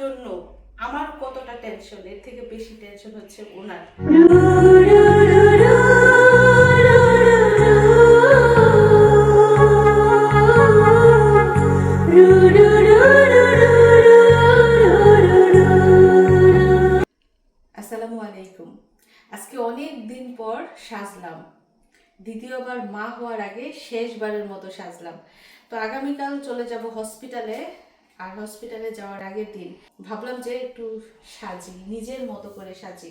জন্য আমার কতটা টেনশন এর থেকে বেশি টেনশন হচ্ছে ওনার। আসসালামু আলাইকুম। আজকে অনেক দিন পর সাজলাম। দ্বিতীয়বার মা হওয়ার আগে শেষবারের মতো সাজলাম। তো আগামীকাল চলে যাব হসপিটালে। আর হসপিটালে যাওয়ার আগের দিন ভাবলাম যে একটু সাজি নিজের মতো করে সাজি।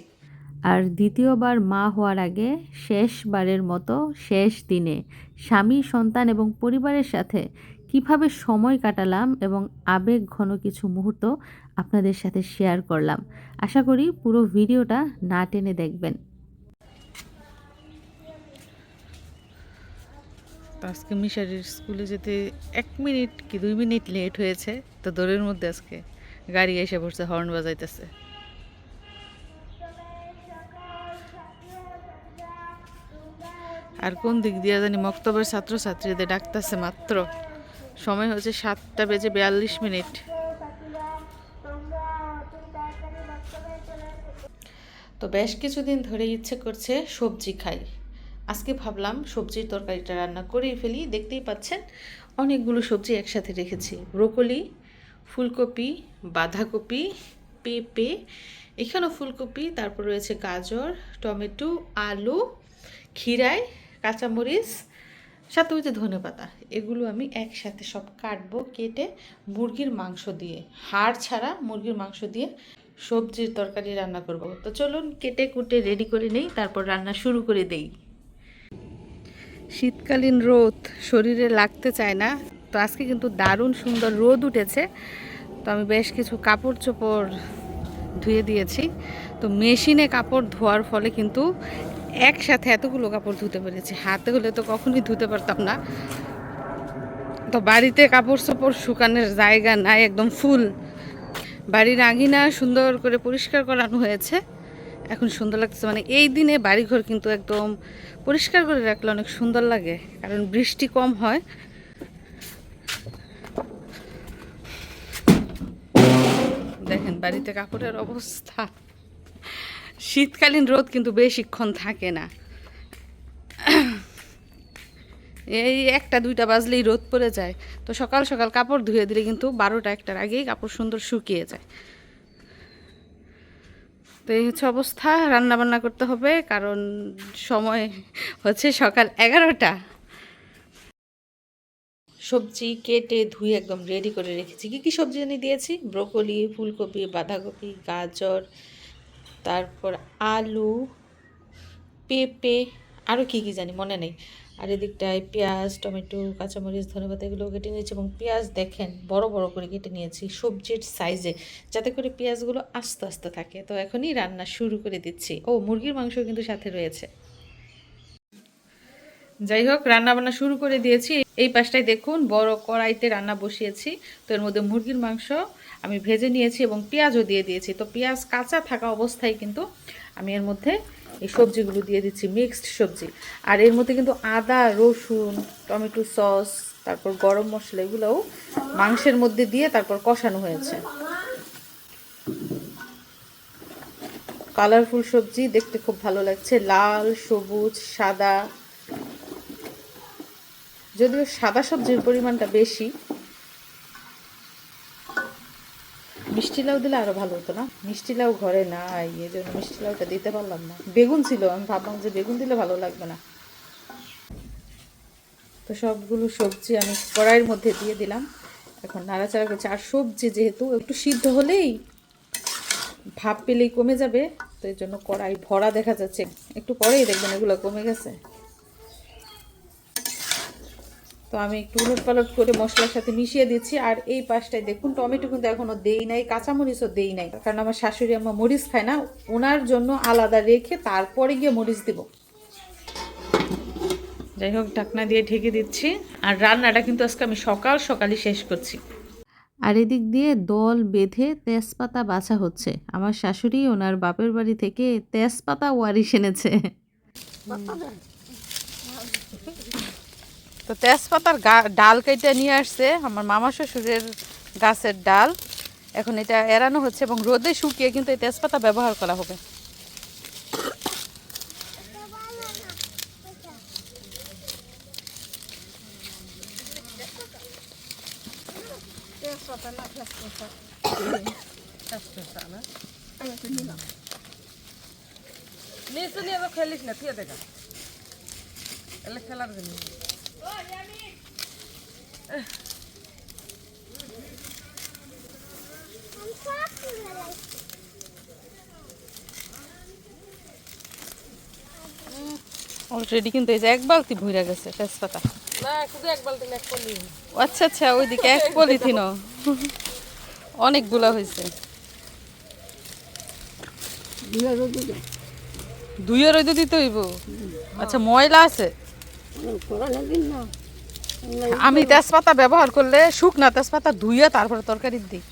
আর দ্বিতীয়বার মা হওয়ার আগে শেষবারের মতো শেষ দিনে স্বামী সন্তান এবং পরিবারের সাথে কীভাবে সময় কাটালাম এবং আবেগ ঘন কিছু মুহূর্ত আপনাদের সাথে শেয়ার করলাম আশা করি পুরো ভিডিওটা না টেনে দেখবেন। আজকে মিশারির স্কুলে যেতে এক মিনিট কি দুই মিনিট লেট হয়েছে? তো দৌড়ের মধ্যে আজকে গাড়ি এসে পড়ছে হর্ন বাজাইতেছে। আর কোন দিক দিয়ে জানি মক্তবের ছাত্রছাত্রীদের ডাকতেছে মাত্র। সময় হচ্ছে সাতটা বেজে বিয়াল্লিশ মিনিট। তো বেশ কিছুদিন ধরে ইচ্ছে করছে সবজি খাই। আজকে ভাবলাম সবজির তরকারিটা রান্না করেই ফেলি। দেখতেই পাচ্ছেন, অনেকগুলো সবজি একসাথে রেখেছি। ব্রোকলি ফুলকপি, বাঁধাকপি, পেঁপে, এখানেও ফুলকপি, তারপর রয়েছে গাজর, টমেটো, আলু খিরাই কাঁচামরিচ, সাথে যে ধনে পাতা এগুলো আমি একসাথে সব কাটবো, কেটে মুরগির মাংস দিয়ে। হাড় ছাড়া মুরগির মাংস দিয়ে সবজির তরকারি রান্না করব। তো চলুন, কেটে কুটে রেডি করে নেই, তারপর রান্না শুরু করে দেই। শীতকালীন রোদ, শরীরে লাগতে চায় না। তো আজকে কিন্তু দারুণ সুন্দর রোদ উঠেছে। তো আমি বেশ কিছু কাপড় চোপড় ধুয়ে দিয়েছি। তো মেশিনে কাপড় ধোয়ার ফলে কিন্তু একসাথে এতগুলো কাপড় ধুতে পেরেছি। হাতে হলে তো কখনই ধুতে পারতাম না। তো বাড়িতে কাপড় চোপড় শুকানোর জায়গা নাই, একদম ফুল। বাড়ির আঙিনা সুন্দর করে পরিষ্কার করানো হয়েছে। এখন সুন্দর লাগছে মানে এই দিনে বাড়িঘর কিন্তু একদম পরিষ্কার করে রাখলে অনেক সুন্দর লাগে। কারণ বৃষ্টি কম হয়। দেখেন, বাড়িতে কাপড়ের অবস্থা। শীতকালীন রোদ কিন্তু বেশিক্ষণ থাকে না। এই একটা, দুইটা বাজলেই রোদ পড়ে যায়। তো সকাল সকাল কাপড় ধুয়ে দিলে কিন্তু বারোটা একটার আগেই কাপড় সুন্দর শুকিয়ে যায়। তো এই হচ্ছে অবস্থা। রান্না বান্না করতে হবে, কারণ সময় হচ্ছে সকাল এগারোটা। সবজি কেটে ধুয়ে একদম রেডি করে রেখেছি। কী কী সবজি জানি দিয়েছি? ব্রোকলি, ফুলকপি, বাঁধাকপি, গাজর, তারপর আলু, পেঁপে আরও কী কী জানি, মনে নেই। আর এদিকটায় পেঁয়াজ, টমেটো, কাঁচামরিচ, ধনেপাতা এগুলো কেটে নিয়েছি এবং পেঁয়াজ দেখেন, বড় বড় করে কেটে নিয়েছি সবজির সাইজে যাতে করে পেঁয়াজগুলো আস্তে আস্তে থাকে। তো এখনই রান্না শুরু করে দিচ্ছি। ও, মুরগির মাংস কিন্তু সাথে রয়েছে। যাই হোক রান্না বান্না শুরু করে দিয়েছি। এই পাশটায় দেখুন, বড় কড়াইতে রান্না বসিয়েছি। তো এর মধ্যে মুরগির মাংস আমি ভেজে নিয়েছি এবং পেঁয়াজও দিয়ে দিয়েছি। তো পেঁয়াজ কাঁচা থাকা অবস্থায় কিন্তু আমি এর মধ্যে এই সবজিগুলো দিয়ে দিচ্ছি, মিক্সড সবজি। আর এর মধ্যে কিন্তু আদা, রসুন, টমেটো সস, তারপর গরম মশলা এগুলোও মাংসের মধ্যে দিয়ে তারপর কষানো হয়েছে। কালারফুল সবজি দেখতে খুব ভালো লাগছে। লাল, সবুজ, সাদা যদিও সাদা সবজির পরিমাণটা বেশি, মিষ্টি লাউ দিলে আরও ভালো হতো না। মিষ্টি লাউ ঘরে নাই, এই জন্য মিষ্টি লাউটা দিতে পারলাম না। বেগুন ছিল, আমি ভাবলাম যে বেগুন দিলে ভালো লাগবে না। তো সবগুলো সবজি আমি কড়াইয়ের মধ্যে দিয়ে দিলাম। এখন নাড়াচাড়া করছি। আর সবজি যেহেতু একটু সিদ্ধ হলেই ভাব পেলেই কমে যাবে, তো এই জন্য কড়াই ভরা দেখা যাচ্ছে। একটু পরেই দেখবেন এগুলো কমে গেছে। তো আমি একটু উলট পালট করে মশলার সাথে মিশিয়ে দিচ্ছি। আর এই পাশটায় দেখুন টমেটো কিন্তু এখনও দেই নাই কাঁচামরিচও দেই নাই। কারণ আমার শাশুড়ি আমার মরিচ খায় না ওনার জন্য আলাদা রেখে তারপরে গিয়ে মরিচ দিব। যাই হোক ঢাকনা দিয়ে ঢেকে দিচ্ছি। আর রান্নাটা কিন্তু আজকে আমি সকাল সকালই শেষ করছি। আর এদিক দিয়ে দল বেঁধে তেজপাতা বাছা হচ্ছে। আমার শাশুড়ি ওনার বাপের বাড়ি থেকে তেজপাতা ওয়ারিশ এনেছে। তো তেজপাতার ডাল কেটে নিয়ে আসছে আমার মামা শ্বশুরের গাছের ডাল। এখন এটা এড়ানো হচ্ছে এবং রোদে শুকিয়ে কিন্তু এই তেজপাতা ব্যবহার করা হবে। খেলিস না, থিয়ে দেখা খেলার জন্য। অলরেডি কিন্তু এই যে এক বালতি ভইরা গেছে তেজপাতা। আচ্ছা আচ্ছা ওইদিকে এক পলিথিনও অনেকগুলা হয়েছে দুইয়ের রইদ দিতে হইব। আচ্ছা ময়লা আছে? আমি তেজপাতা ব্যবহার করলে শুকনা তেজপাতা ধুইয়ে তারপরে তরকারি দিই।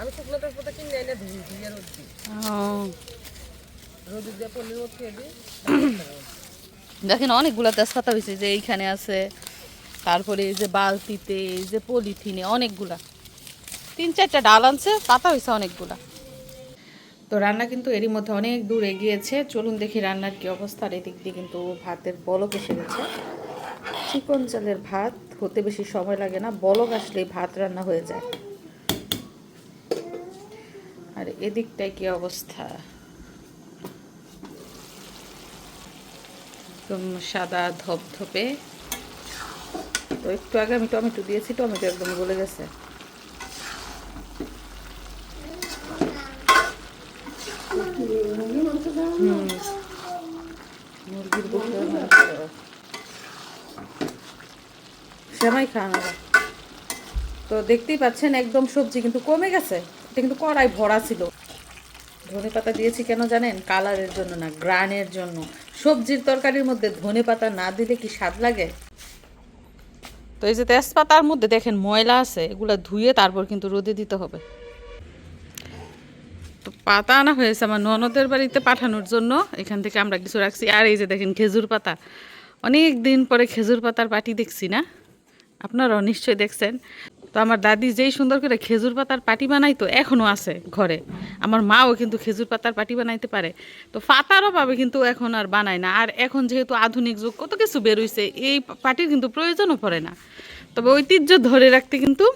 আমি শুকনো তেজপাতা কিনে এনে ধুই ধুইয়ে রোদ দিই। রোদ দিয়ে দিই। দেখেন অনেকগুলা তেজপাতা হয়েছে যে এইখানে আছে তারপরে এই যে বালতিতে এই যে পলিথিনে অনেকগুলা। তিন চারটা ডাল আনছে পাতা হয়েছে অনেকগুলা। তো রান্না কিন্তু এরই মধ্যে অনেক দূর এগিয়েছে। চলুন দেখি রান্নার কি অবস্থা। আর এদিক দিয়ে কিন্তু ভাতের বলক এসে গেছে। চিকন চালের ভাত হতে বেশি সময় লাগে না। বলক আসলেই ভাত রান্না হয়ে যায়। আর এদিকটায় কি অবস্থা? একদম সাদা ধপধপে। তো একটু আগে আমি টমেটো দিয়েছি, টমেটো একদম গলে গেছে। সেমাই খাওয়ানো তো দেখতেই পাচ্ছেন একদম সবজি কিন্তু কমে গেছে। এটা কিন্তু কড়াই ভরা ছিল। ধনে পাতা দিয়েছি কেন জানেন? কালারের জন্য না, গ্রানের জন্য। সবজির তরকারির মধ্যে ধনে পাতা না দিলে কি স্বাদ লাগে? তো এই যে তেজপাতার মধ্যে দেখেন ময়লা আছে, এগুলো ধুয়ে তারপর কিন্তু রোদে দিতে হবে। পাতা আনা হয়েছে আমার ননদের বাড়িতে পাঠানোর জন্য। এখান থেকে আমরা কিছু রাখছি। আর এই যে দেখেন খেজুর পাতা। অনেক দিন পরে খেজুর পাতার পাটি দেখছি না? আপনারাও নিশ্চয়ই দেখছেন। তো আমার দাদি যেই সুন্দর করে খেজুর পাতার পাটি বানাইতো এখনও আছে ঘরে। আমার মাও কিন্তু খেজুর পাতার পাটি বানাইতে পারে। তো পাতারও পাবে কিন্তু এখন আর বানায় না। আর এখন যেহেতু আধুনিক যুগ, কত কিছু বেরোইছে এই পাটির কিন্তু প্রয়োজনও পড়ে না। তবে ঐতিহ্য ধরে রাখতে কিন্তু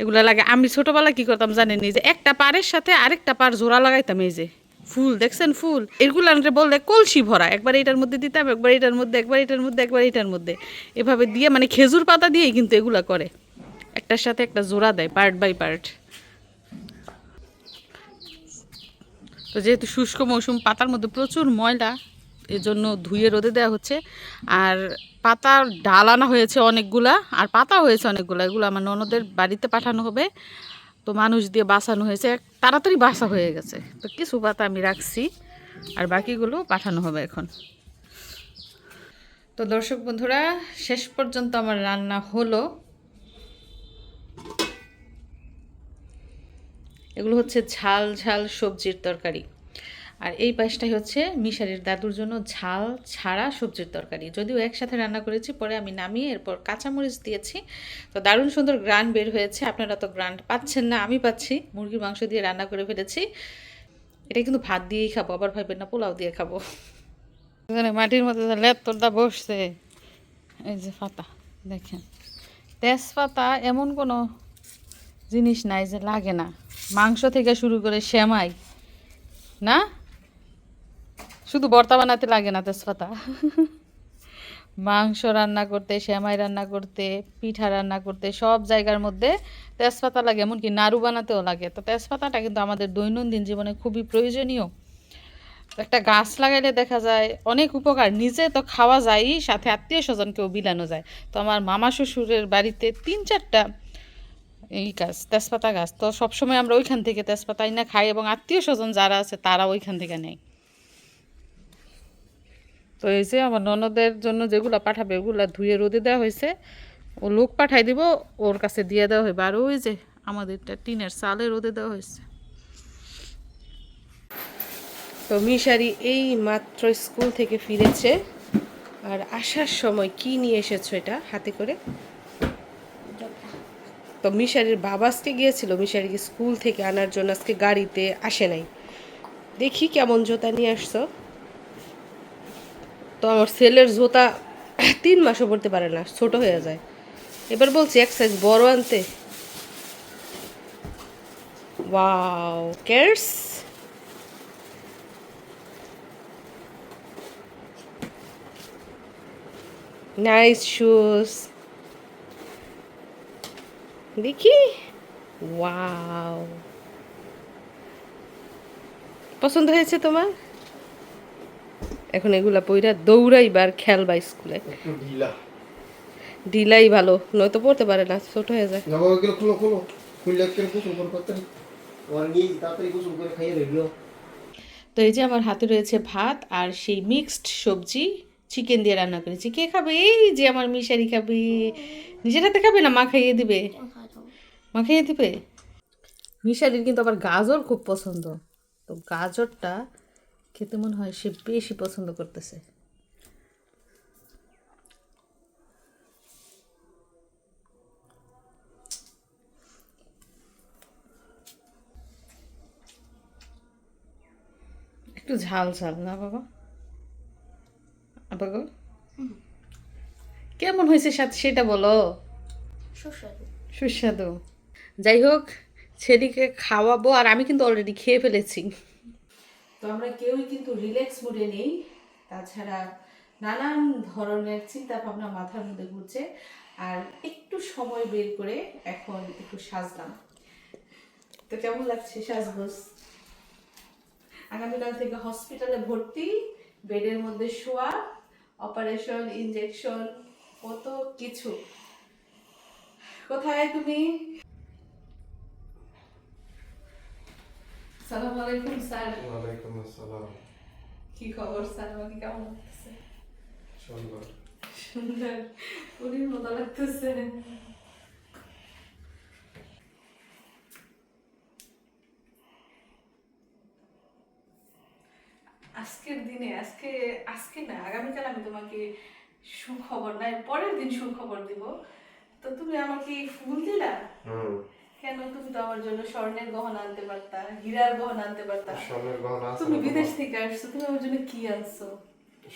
এগুলো লাগে। আমি ছোটবেলায় কি করতাম জানেন যে একটা পাড়ের সাথে আরেকটা পার জোড়া লাগাইতাম এই যে। ফুল, দেখছেন ফুল? এগুলো বললে কলসি ভরা। একবার এটার মধ্যে দিতাম, একবার এটার মধ্যে, একবার এটার মধ্যে, একবার এটার মধ্যে। এভাবে দিয়ে মানে খেজুর পাতা দিয়েই কিন্তু এগুলা করে। একটার সাথে একটা জোড়া দেয়, পার্ট বাই পার্ট। তো যেহেতু শুষ্ক মৌসুম, পাতার মধ্যে প্রচুর ময়লা এজন্য ধুয়ে রোদে দেওয়া হচ্ছে। আর পাতার ডাল আনা হয়েছে অনেকগুলা, আর পাতা হয়েছে অনেকগুলা। এগুলো আমার ননদের বাড়িতে পাঠানো হবে। তো মানুষ দিয়ে বাঁচানো হয়েছে। তাড়াতাড়ি বাসা হয়ে গেছে। তো কিছু পাতা আমি রাখছি, আর বাকিগুলো পাঠানো হবে এখন। তো দর্শক বন্ধুরা, শেষ পর্যন্ত আমার রান্না হলো। এগুলো হচ্ছে ঝাল ঝাল সবজির তরকারি। আর এই পায়েসটাই হচ্ছে মিশারির দাদুর জন্য ঝাল ছাড়া সবজির তরকারি। যদিও একসাথে রান্না করেছি, পরে আমি নামিয়ে এরপর কাঁচামরিচ দিয়েছি। তো দারুণ সুন্দর গ্রান বের হয়েছে। আপনারা তো গ্রান্ট পাচ্ছেন না, আমি পাচ্ছি। মুরগির মাংস দিয়ে রান্না করে ফেলেছি। এটা কিন্তু ভাত দিয়েই খাব, আবার ভাববেন না, পোলাও দিয়ে খাব। মাটির মধ্যে লেপ তোরটা বসছে, এই যে পাতা, দেখেন। তেজপাতা এমন কোনো জিনিস নাই যে লাগে না। মাংস থেকে শুরু করে সেমাই, না? শুধু ভর্তা বানাতে লাগে না তেজপাতা। মাংস রান্না করতে, সেমাই রান্না করতে, পিঠা রান্না করতে, সব জায়গার মধ্যে তেজপাতা লাগে, এমনকি নাড়ু বানাতেও লাগে। তো তেজপাতাটা কিন্তু আমাদের দৈনন্দিন জীবনে খুবই প্রয়োজনীয়। একটা গাছ লাগাইলে দেখা যায় অনেক উপকার, নিজে তো খাওয়া যায়ই, সাথে আত্মীয় স্বজনকেও বিলানো যায়। তো আমার মামা শ্বশুরের বাড়িতে তিন চারটা এই গাছ, তেজপাতা গাছ। তো সবসময় আমরা ওইখান থেকে তেজপাতা না খাই এবং আত্মীয় স্বজন যারা আছে তারা ওইখান থেকে নেয়। তো এই যে আমার ননদের জন্য যেগুলো পাঠাবে, ওগুলো ধুয়ে রোদে দেওয়া হয়েছে। ও লোক পাঠাই দিব, ওর কাছে দিয়ে দেওয়া হবে আর ওই যে আমাদেরটা টিনের চালে রোদে দেওয়া হয়েছে। তো মিশারি এই মাত্র স্কুল থেকে ফিরেছে। আর আসার সময় কি নিয়ে এসেছ এটা হাতে করে? তো মিশারির বাবা আজকে গিয়েছিল, মিশারিকে স্কুল থেকে আনার জন্য আজকে গাড়িতে আসে নাই। দেখি কেমন জোতা নিয়ে আসছো। তো আমার ছেলের জুতা তিন মাসও পড়তে পারে না, ছোট হয়ে যায়। এবার বলছি এক সাইজ বড় আনতে। ওয়াও কেয়ার্স নাইস শুজ দেখি। ওয়াও পছন্দ হয়েছে তোমার? এখন এগুলা পইরা দৌড়াইবার খেলবা স্কুলে। ঢিলাই ভালো নয়তো পড়তে পারে না ছোট হয়ে যায়। যাব এগুলো খুলো খুলো। খুললে কেন গোসল করে করতে ওর নিয়ে তাড়াতাড়ি গোসল করে খাইয়ে রেখো তো এই যে আমার হাতে রয়েছে ভাত আর সেই মিক্সড সবজি চিকেন দিয়ে রান্না করেছি। কে খাবে? এই যে আমার মিশারি খাবে। নিজের হাতে খাবে না মা খাইয়ে দিবে? মা খাইয়ে দিবে? মিশারির কিন্তু আবার গাজর খুব পছন্দ। তো গাজরটা খেতে মনে হয় সে বেশি পছন্দ করতেছে। একটু ঝাল ঝাল না বাবা? বাবা কেমন হয়েছে সাথে সেটা বলো। সুস্বাদু। যাই হোক ছেলেকে খাওয়াবো আর আমি কিন্তু অলরেডি খেয়ে ফেলেছি। তো আমরা কেউই কিন্তু রিল্যাক্স মুডে নেই। তাছাড়া নানান ধরনের চিন্তা ভাবনা মাথার মধ্যে ঘুরছে। আর একটু সময় বের করে এখন একটু সাজলাম। তো কেমন লাগছে সাজগোজ? আগামীকাল থেকে হসপিটালে ভর্তি, বেডের মধ্যে শোয়া অপারেশন ইনজেকশন কত কিছু। কোথায় তুমি? সালাম আলাইকুম স্যার ওয়ালাইকুম আসসালাম কি খবর স্যার আমাকে কেমন লাগতেছে? সুন্দর। সুন্দর। পুরীর মতো লাগতেছে। আজকের দিনে আজকে আজকে না আগামীকাল আমি তোমাকে সুখবর না পরের দিন সুখবর দিব। তো তুমি আমাকে ফুল দিলা? হুম। কেন তুমি তো আমার জন্য স্বর্ণের গহনা আনতে পারতা হীরার গহনা আনতে পারতা? স্বর্ণের গহনা তুমি বিদেশ থেকে আসছো তুমি আমার জন্য কি আনছো?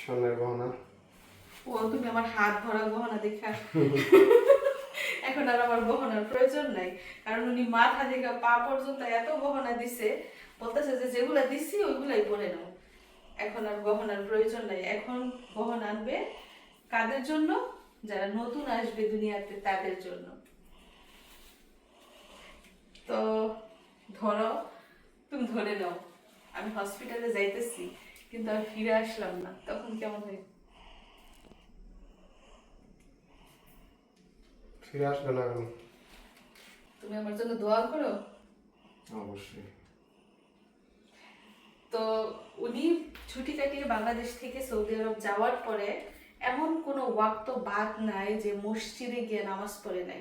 স্বর্ণের গহনা। ও তুমি আমার হাত ভরা গহনা দেখা এখন আর আমার গহনার প্রয়োজন নাই। কারণ উনি মাথা থেকে পা পর্যন্ত এত গহনা দিছে বলতেছে যে যেগুলা দিছি ওইগুলাই পরে নাও। এখন আর গহনার প্রয়োজন নাই। এখন গহনা আনবে কাদের জন্য? যারা নতুন আসবে দুনিয়াতে তাদের জন্য তো ধরো তুমি ধরে নাও। আমি হসপিটালে যাইতেছি কিন্তু আমি ফিরে আসলাম না। তখন কেমন হয়? ফিরে আসবে না কেন? তুমি আমার জন্য দোয়া করো? অবশ্যই। তো উনি ছুটি কাটিয়ে বাংলাদেশ থেকে সৌদি আরব যাওয়ার পরে এমন কোনো ওয়াক্ত বাদ নাই যে মসজিদে গিয়ে নামাজ পড়ে নাই।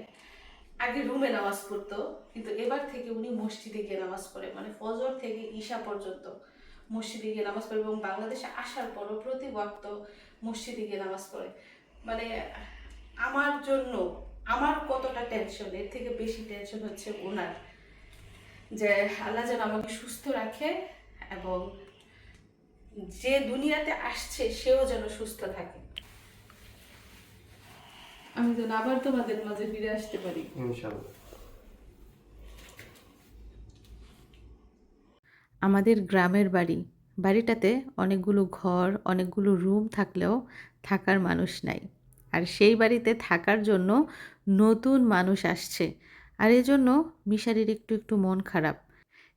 আগে রুমে নামাজ পড়তো কিন্তু এবার থেকে উনি মসজিদে গিয়ে নামাজ পড়ে। মানে ফজর ঈশা পর্যন্ত মসজিদে গিয়ে নামাজ পড়ে এবং বাংলাদেশে আসার পরও প্রতি ওয়াক্ত মসজিদে গিয়ে নামাজ পড়ে। মানে আমার জন্য আমার কতটা টেনশন এর থেকে বেশি টেনশন হচ্ছে ওনার। যে আল্লাহ যেন আমাকে সুস্থ রাখে এবং যে দুনিয়াতে আসছে সেও যেন সুস্থ থাকে। আমি যেন আবার তোমাদের মাঝে ফিরে আসতে পারি। ইনশাল্লাহ আমাদের গ্রামের বাড়ি। বাড়িটাতে অনেকগুলো ঘর, অনেকগুলো রুম থাকলেও থাকার মানুষ নাই। আর সেই বাড়িতে থাকার জন্য নতুন মানুষ আসছে। আর এজন্য মিশারির একটু একটু মন খারাপ।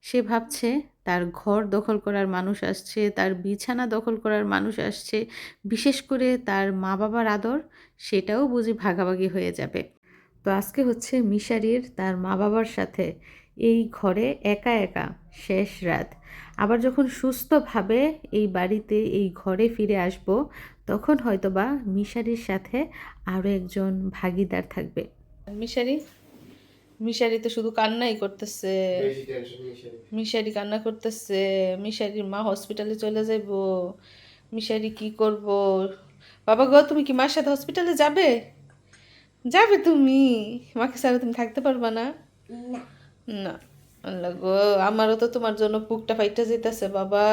সে ভাবছে তার ঘর দখল করার মানুষ আসছে, তার বিছানা দখল করার মানুষ আসছে। বিশেষ করে তার মা বাবার আদর, সেটাও বুঝি ভাগাভাগি হয়ে যাবে। তো আজকে হচ্ছে মিশারির তার মা বাবার সাথে এই ঘরে একা একা শেষ রাত। আবার যখন সুস্থভাবে এই বাড়িতে এই ঘরে ফিরে আসব তখন হয়তোবা মিশারির সাথে আরও একজন ভাগিদার থাকবে। মিশারি? মিশারি তো শুধু কান্নাই করতেছে। বেশি টেনশন মিশে মিশারি। কান্না করতেছে। মিশারির মা হসপিটালে চলে যাইব মিশারি কি করব? বাবা গো তুমি কি মার সাথে হসপিটালে যাবে? যাবে তুমি। মাকে ছাড়া তুমি থাকতে পারবা না। না আল্লাহ গো আমারও তো তোমার জন্য বুকটা ফাইটা যেতেছে বাবা।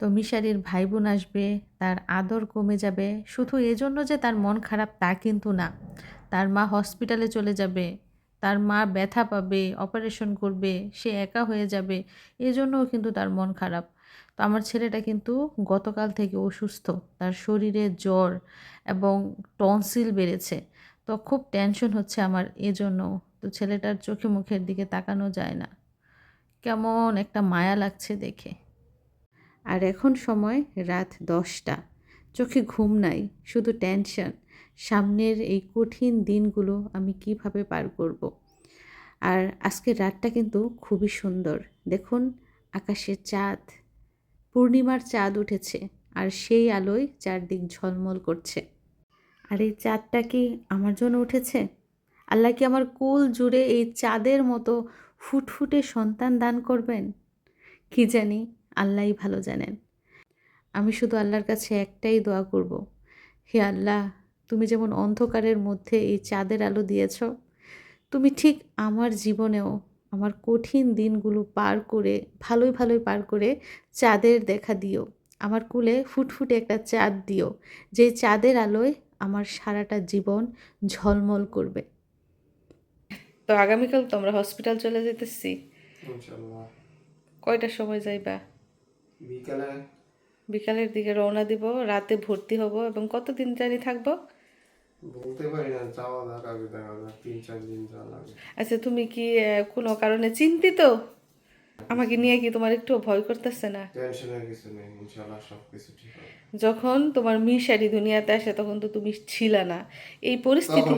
তো মিশারির ভাই বোন আসবে, তার আদর কমে যাবে, শুধু এজন্য যে তার মন খারাপ তা কিন্তু না। তার মা হসপিটালে চলে যাবে, তার মা ব্যথা পাবে, অপারেশন করবে, সে একা হয়ে যাবে, এজন্যও কিন্তু তার মন খারাপ। তো আমার ছেলেটা কিন্তু গতকাল থেকে অসুস্থ, তার শরীরে জ্বর এবং টনসিল বেড়েছে। তো খুব টেনশন হচ্ছে আমার এজন্য তো ছেলেটার চোখে মুখের দিকে তাকানো যায় না। কেমন একটা মায়া লাগছে দেখে। আর এখন সময় রাত দশটা। চোখে ঘুম নাই, শুধু টেনশন। সামনের এই কঠিন দিনগুলো আমি কীভাবে পার করব। আর আজকের রাতটা কিন্তু খুবই সুন্দর। দেখুন আকাশে চাঁদ। পূর্ণিমার চাঁদ উঠেছে, আর সেই আলোয় চারদিক ঝলমল করছে। আর এই চাঁদটা কি আমার জন্য উঠেছে? আল্লাহ কি আমার কুল জুড়ে এই চাঁদের মতো ফুটফুটে সন্তান দান করবেন? কি জানি আল্লাহই ভালো জানেন। আমি শুধু আল্লাহর কাছে একটাই দোয়া করব। হে আল্লাহ, তুমি যেমন অন্ধকারের মধ্যে এই চাঁদের আলো দিয়েছ, তুমি ঠিক আমার জীবনেও আমার কঠিন দিনগুলো পার করে, ভালোই ভালোই পার করে চাঁদের দেখা দিও। আমার কুলে ফুটফুটে একটা চাঁদ দিও যে চাঁদের আলোয় আমার সারাটা জীবন ঝলমল করবে। তো আগামীকাল তো আমরা হসপিটাল চলে যেতেছি। কয়টার সময় যাইবা? বিকালে। বিকালের দিকে রওনা দিব রাতে ভর্তি হব এবং কতদিন জানি থাকব? বলতে পারি না যাওয়া লাগবে তিন চার দিন যাওয়া লাগবে আচ্ছা তুমি কি কোনো কারণে চিন্তিত? আমাকে নিয়ে কি তোমার একটু ভয় করতেছে না? টেনশনের কিছু নেই ইনশাল্লাহ সব কিছু ঠিক হবে। যখন তোমার মিশারি দুনিয়াতে আসে তখন তো তুমি ছিলা না। এই পরিস্থিতি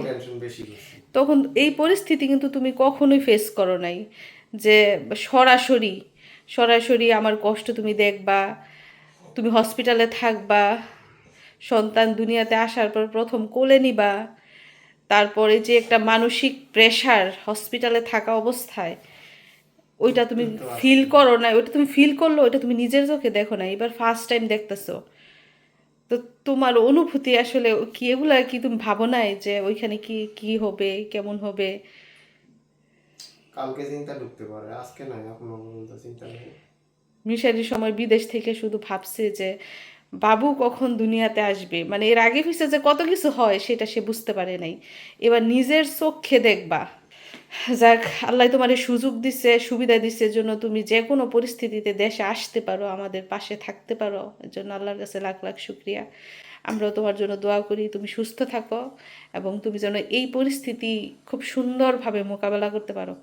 তখন এই পরিস্থিতি কিন্তু তুমি কখনোই ফেস করো নাই। যে সরাসরি সরাসরি আমার কষ্ট তুমি দেখবা তুমি হসপিটালে থাকবা সন্তান দুনিয়াতে আসার পর প্রথম কোলে নিবা তারপরে যে একটা মানসিক প্রেশার হসপিটালে থাকা অবস্থায় ওইটা তুমি ফিল করো না ওইটা তুমি ফিল করল ওইটা তুমি নিজের চোখে দেখো না এবার ফার্স্ট টাইম দেখতেছো। তো তোমার অনুভূতি আসলে কি এগুলা কি তুমি ভাবো নাই যে ওইখানে কি কি হবে কেমন হবে? কালকে চিন্তা ঢুকতে পারে আজকে নাই এখনও পর্যন্ত চিন্তা নেই। মিশারির সময় বিদেশ থেকে শুধু ভাবছে যে বাবু কখন দুনিয়াতে আসবে? মানে এর আগে হয়েছে যে কত কিছু হয় সেটা সে বুঝতে পারে নাই। এবার নিজের চোখে দেখবা। যাক, আল্লাহ তোমার সুযোগ দিচ্ছে সুবিধা দিচ্ছে জন্য তুমি যে কোনো পরিস্থিতিতে দেশে আসতে পারো, আমাদের পাশে থাকতে পারো। এর জন্য আল্লাহর কাছে লাখ লাখ শুক্রিয়া। আমরাও তোমার জন্য দোয়া করি, তুমি সুস্থ থাকো এবং তুমি যেন এই পরিস্থিতি খুব সুন্দরভাবে মোকাবেলা করতে পারো।